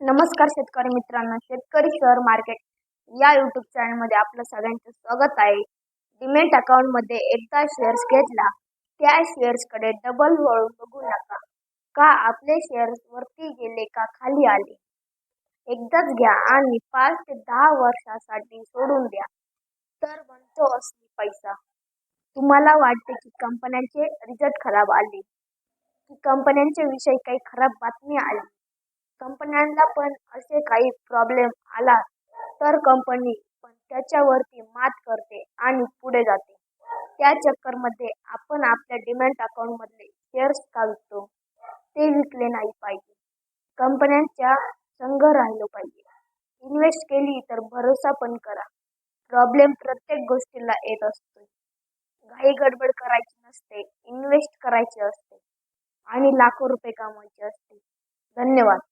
नमस्कार शेतकरी मित्रांनो शेतकरी शेअर मार्केट या यूट्यूब चॅनलमध्ये आपलं सगळ्यांचं स्वागत आहे. डिमेट अकाउंटमध्ये एकदा शेअर्स घेतला त्या शेअर्सकडे डबल वळून बघू नका. का आपले शेअर्स वरती गेले का खाली आले? एकदाच घ्या आणि पाच ते दहा वर्षासाठी सोडून द्या. तर बनतो असली पैसा. तुम्हाला वाटते की कंपन्यांचे रिझल्ट खराब आले. की कंपन्यांच्या विषयी काही खराब बातमी आली. कंपन्यांना पण असे काही प्रॉब्लेम आला तर कंपनी पण त्याच्यावरती मात करते आणि पुढे जाते. त्या चक्करमध्ये आपण आपल्या डिमॅट अकाउंटमधले शेअर्स का विकतो ते विकले नाही पाहिजे. कंपन्यांच्या संघ राहिलो पाहिजे. इन्व्हेस्ट केली तर भरोसा पण करा. प्रॉब्लेम प्रत्येक गोष्टीला येत असतो घाई गडबड करायची नसते. इन्व्हेस्ट करायचे असते. आणि लाखो रुपये कमवायचे असते. धन्यवाद.